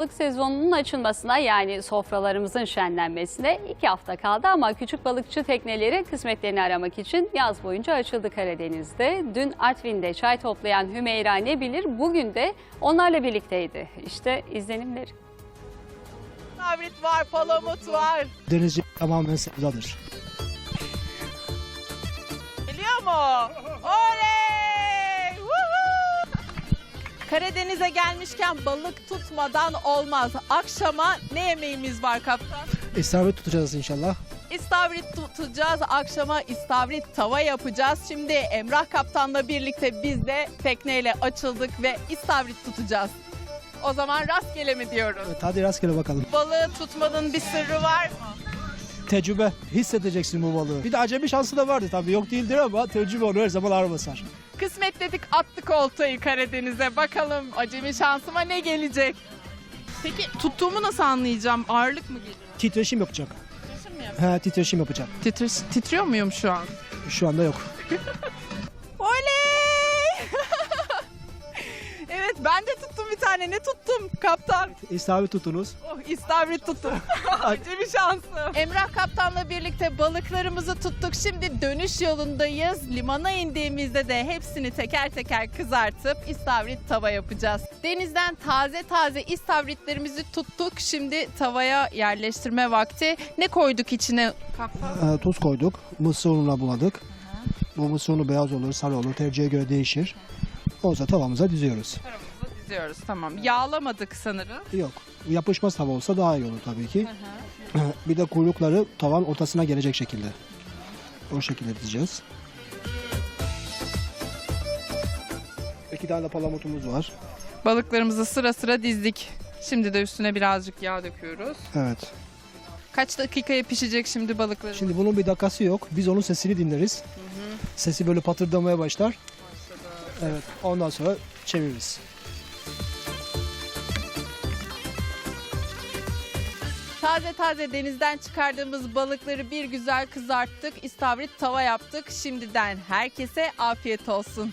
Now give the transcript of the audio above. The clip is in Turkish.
Balık sezonunun açılmasına yani sofralarımızın şenlenmesine iki hafta kaldı ama küçük balıkçı tekneleri kısmetlerini aramak için yaz boyunca açıldı Karadeniz'de. Dün Artvin'de çay toplayan Hümeyra ne bilir bugün de onlarla birlikteydi. İşte izlenimleri. Sabrit var, palamut var. Denizci tamamen sevdadır. Biliyor mu? Karadeniz'e gelmişken balık tutmadan olmaz. Akşama ne yemeğimiz var kaptan? İstavrit tutacağız inşallah. İstavrit tutacağız. Akşama istavrit tava yapacağız. Şimdi Emrah Kaptan'la birlikte biz de tekneyle açıldık ve istavrit tutacağız. O zaman rastgele mi diyoruz? Evet, hadi rastgele bakalım. Balığı tutmanın bir sırrı var mı? Tecrübe. Hissedeceksin bu balığı. Bir de acemi şansı da vardı tabii. Yok değildir ama tecrübe onu her zaman ağır basar. Kısmet dedik attık oltayı Karadeniz'e. Bakalım acemi şansıma ne gelecek? Peki tuttuğumu nasıl anlayacağım? Ağırlık mı geliyor? Titreşim yapacak. Titreşim mi yapıyor? He titreşim yapacak. Titir- titriyor muyum şu an? Şu anda yok. Oley! evet ben de bir tane. Ne tuttum kaptan? İstavrit tutunuz. Oh istavrit tuttum. Acemi şansı. Emrah kaptanla birlikte balıklarımızı tuttuk. Şimdi dönüş yolundayız. Limana indiğimizde de hepsini teker teker kızartıp istavrit tava yapacağız. Denizden taze taze istavritlerimizi tuttuk. Şimdi tavaya yerleştirme vakti. Ne koyduk içine kaptan? Ee, tuz koyduk. Mısır ununa buladık. Bu mısır unu beyaz olur, sarı olur. Tercihe göre değişir. Olsa tavamıza diziyoruz. Paramızı diziyoruz tamam. Yağlamadık sanırım. Yok. Yapışmaz tava olsa daha iyi olur tabii ki. Bir de kuyrukları tavan ortasına gelecek şekilde. O şekilde dizeceğiz. İki tane palamutumuz var. Balıklarımızı sıra sıra dizdik. Şimdi de üstüne birazcık yağ döküyoruz. Evet. Kaç dakikaya pişecek şimdi balıklarımız? Şimdi bunun bir dakikası yok. Biz onun sesini dinleriz. Sesi böyle patırdamaya başlar. Evet. Ondan sonra çeviririz. Taze taze denizden çıkardığımız balıkları bir güzel kızarttık. İstavrit tava yaptık. Şimdiden herkese afiyet olsun.